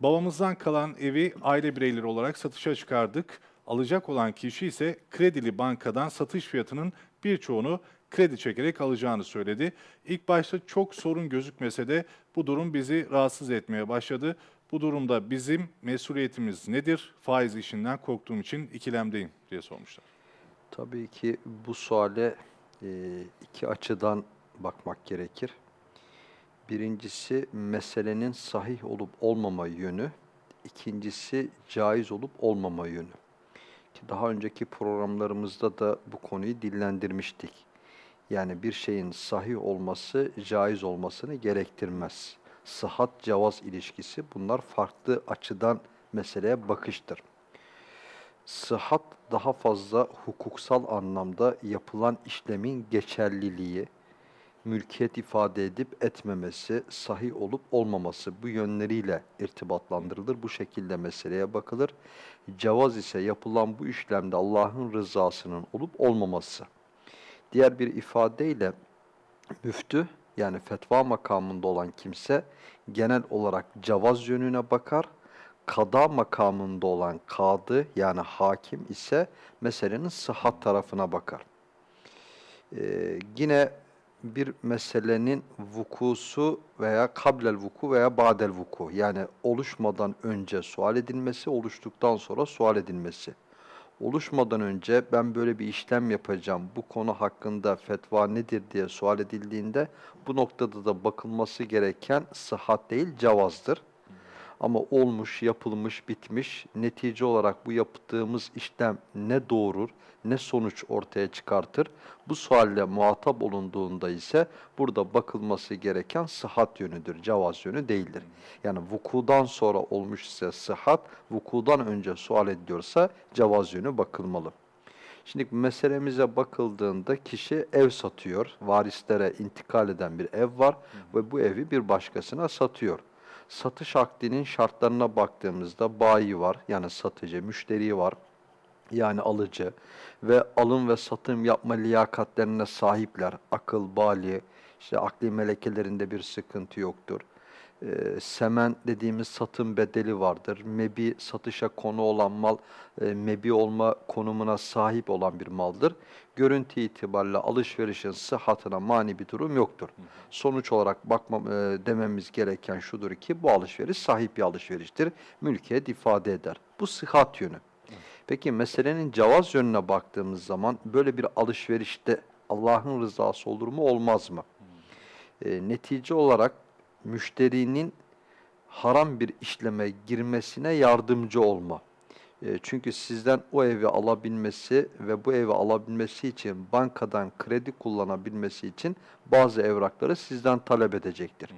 Babamızdan kalan evi aile bireyleri olarak satışa çıkardık. Alacak olan kişi ise kredili bankadan satış fiyatının birçoğunu kredi çekerek alacağını söyledi. İlk başta çok sorun gözükmese de bu durum bizi rahatsız etmeye başladı. Bu durumda bizim mesuliyetimiz nedir? Faiz işinden korktuğum için ikilemdeyim diye sormuşlar. Tabii ki bu suale e, iki açıdan bakmak gerekir. Birincisi meselenin sahih olup olmama yönü, ikincisi caiz olup olmama yönü. Ki daha önceki programlarımızda da bu konuyu dillendirmiştik. Yani bir şeyin sahih olması caiz olmasını gerektirmez. Sıhhat cevaz ilişkisi bunlar farklı açıdan meseleye bakıştır. Sıhhat daha fazla hukuksal anlamda yapılan işlemin geçerliliği, mülkiyet ifade edip etmemesi, sahih olup olmaması bu yönleriyle irtibatlandırılır. Bu şekilde meseleye bakılır. Cevaz ise yapılan bu işlemde Allah'ın rızasının olup olmaması. Diğer bir ifadeyle müftü yani fetva makamında olan kimse genel olarak cevaz yönüne bakar. Kada makamında olan kadı yani hakim ise meselenin sıhhat tarafına bakar. Ee, yine bir meselenin vukusu veya kablel vuku veya badel vuku yani oluşmadan önce sual edilmesi, oluştuktan sonra sual edilmesi. Oluşmadan önce ben böyle bir işlem yapacağım, bu konu hakkında fetva nedir diye sual edildiğinde bu noktada da bakılması gereken sıhhat değil cevazdır. Ama olmuş, yapılmış, bitmiş, netice olarak bu yaptığımız işlem ne doğurur, ne sonuç ortaya çıkartır? Bu sualle muhatap olunduğunda ise burada bakılması gereken sıhhat yönüdür, cevaz yönü değildir. Yani vukudan sonra olmuş ise sıhhat, vukudan önce sual ediyorsa cevaz yönü bakılmalı. Şimdi meselemize bakıldığında kişi ev satıyor, varislere intikal eden bir ev var ve bu evi bir başkasına satıyor satış akdinin şartlarına baktığımızda bayi var yani satıcı, müşteri var yani alıcı ve alım ve satım yapma liyakatlerine sahipler. Akıl, bali, işte akli melekelerinde bir sıkıntı yoktur. Ee, semen dediğimiz satım bedeli vardır. Mebi satışa konu olan mal, e, mebi olma konumuna sahip olan bir maldır. Görüntü itibariyle alışverişin sıhhatına mani bir durum yoktur. Sonuç olarak bakma, e, dememiz gereken şudur ki bu alışveriş sahip bir alışveriştir. Mülkiyet ifade eder. Bu sıhhat yönü. Peki meselenin cevaz yönüne baktığımız zaman böyle bir alışverişte Allah'ın rızası olur mu olmaz mı? E, netice olarak müşterinin haram bir işleme girmesine yardımcı olma. E, çünkü sizden o evi alabilmesi ve bu evi alabilmesi için bankadan kredi kullanabilmesi için bazı evrakları sizden talep edecektir.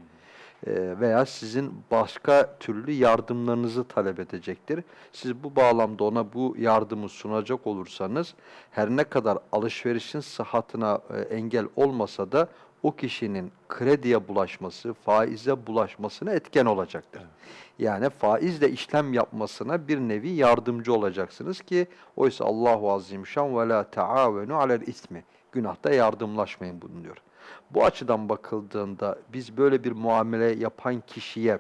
E, veya sizin başka türlü yardımlarınızı talep edecektir. Siz bu bağlamda ona bu yardımı sunacak olursanız her ne kadar alışverişin sıhhatına e, engel olmasa da o kişinin krediye bulaşması, faize bulaşmasına etken olacaktır. Yani faizle işlem yapmasına bir nevi yardımcı olacaksınız ki oysa Allahu Azimüşşan ve la taavenu alel ismi. Günahta yardımlaşmayın bulunuyor. Bu açıdan bakıldığında biz böyle bir muamele yapan kişiye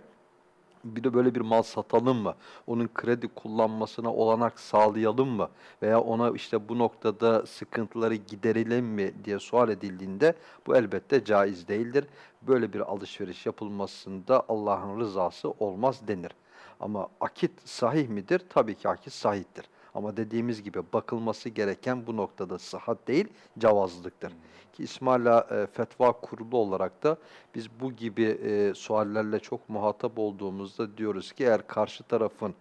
bir de böyle bir mal satalım mı? Onun kredi kullanmasına olanak sağlayalım mı? Veya ona işte bu noktada sıkıntıları giderelim mi diye sual edildiğinde bu elbette caiz değildir. Böyle bir alışveriş yapılmasında Allah'ın rızası olmaz denir. Ama akit sahih midir? Tabii ki akit sahihtir. Ama dediğimiz gibi bakılması gereken bu noktada sıhhat değil, cavazlıktır. Ki İsmaila e, Fetva Kurulu olarak da biz bu gibi e, suallerle çok muhatap olduğumuzda diyoruz ki eğer karşı tarafın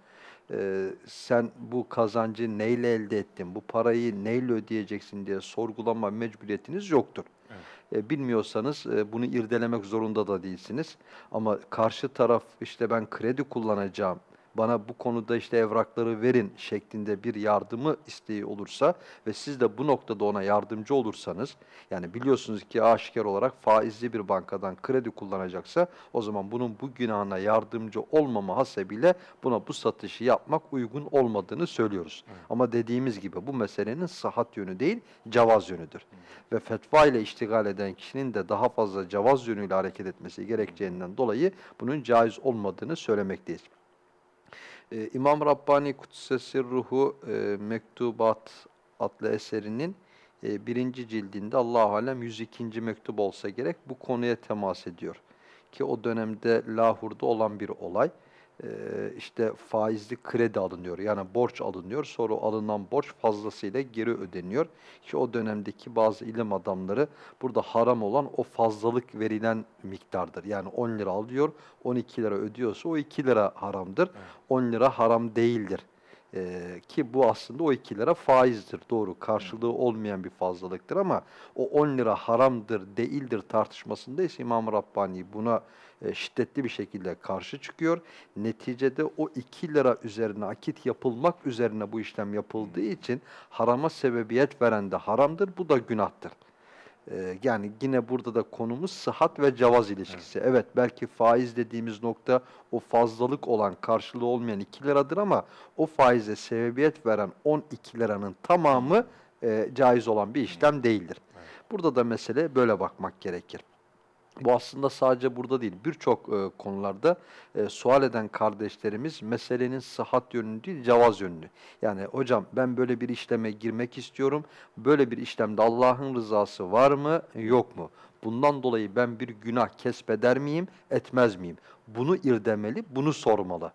e, sen bu kazancı neyle elde ettin, bu parayı neyle ödeyeceksin diye sorgulama mecburiyetiniz yoktur. E, bilmiyorsanız e, bunu irdelemek zorunda da değilsiniz. Ama karşı taraf işte ben kredi kullanacağım, bana bu konuda işte evrakları verin şeklinde bir yardımı isteği olursa ve siz de bu noktada ona yardımcı olursanız yani biliyorsunuz ki aşikar olarak faizli bir bankadan kredi kullanacaksa o zaman bunun bu günahına yardımcı olmama hasebiyle buna bu satışı yapmak uygun olmadığını söylüyoruz. Ama dediğimiz gibi bu meselenin sıhhat yönü değil, cevaz yönüdür. Ve fetva ile iştigal eden kişinin de daha fazla cevaz yönüyle hareket etmesi gerekeceğinden dolayı bunun caiz olmadığını söylemekteyiz. Ee, İmam Rabbani Kutsesi Ruhu e, Mektubat adlı eserinin e, birinci cildinde Allahu Alem 102. mektup olsa gerek bu konuya temas ediyor. Ki o dönemde Lahur'da olan bir olay. Ee, işte faizli kredi alınıyor. Yani borç alınıyor. Sonra alınan borç fazlasıyla geri ödeniyor. Ki o dönemdeki bazı ilim adamları burada haram olan o fazlalık verilen miktardır. Yani 10 lira alıyor, 12 lira ödüyorsa o 2 lira haramdır. 10 lira haram değildir. Ee, ki bu aslında o 2 lira faizdir. Doğru karşılığı olmayan bir fazlalıktır ama o 10 lira haramdır değildir tartışmasında ise İmam Rabbani buna e, şiddetli bir şekilde karşı çıkıyor. Neticede o 2 lira üzerine akit yapılmak üzerine bu işlem yapıldığı için harama sebebiyet veren de haramdır. Bu da günahtır. Ee, yani yine burada da konumuz sıhhat ve cevaz ilişkisi. Evet. belki faiz dediğimiz nokta o fazlalık olan karşılığı olmayan 2 liradır ama o faize sebebiyet veren 12 liranın tamamı e, caiz olan bir işlem değildir. Burada da mesele böyle bakmak gerekir. Bu aslında sadece burada değil, birçok e, konularda e, sual eden kardeşlerimiz meselenin sıhhat yönünü değil, cevaz yönünü. Yani hocam ben böyle bir işleme girmek istiyorum, böyle bir işlemde Allah'ın rızası var mı, yok mu? Bundan dolayı ben bir günah kesbeder miyim, etmez miyim? Bunu irdemeli, bunu sormalı.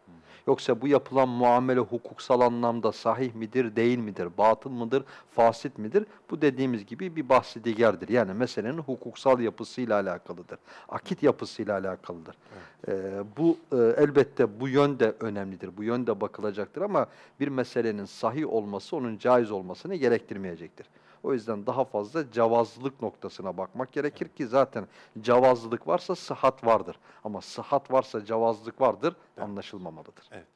Yoksa bu yapılan muamele hukuksal anlamda sahih midir, değil midir, batıl mıdır, fasit midir? Bu dediğimiz gibi bir bahsi digerdir. Yani meselenin hukuksal yapısıyla alakalıdır. Akit yapısıyla alakalıdır. Ee, bu e, elbette bu yönde önemlidir. Bu yönde bakılacaktır ama bir meselenin sahih olması onun caiz olmasını gerektirmeyecektir. O yüzden daha fazla cavazlılık noktasına bakmak gerekir ki zaten cavazlılık varsa sıhhat vardır. Ama sıhhat varsa cavazlık vardır anlaşılmamalıdır. Evet.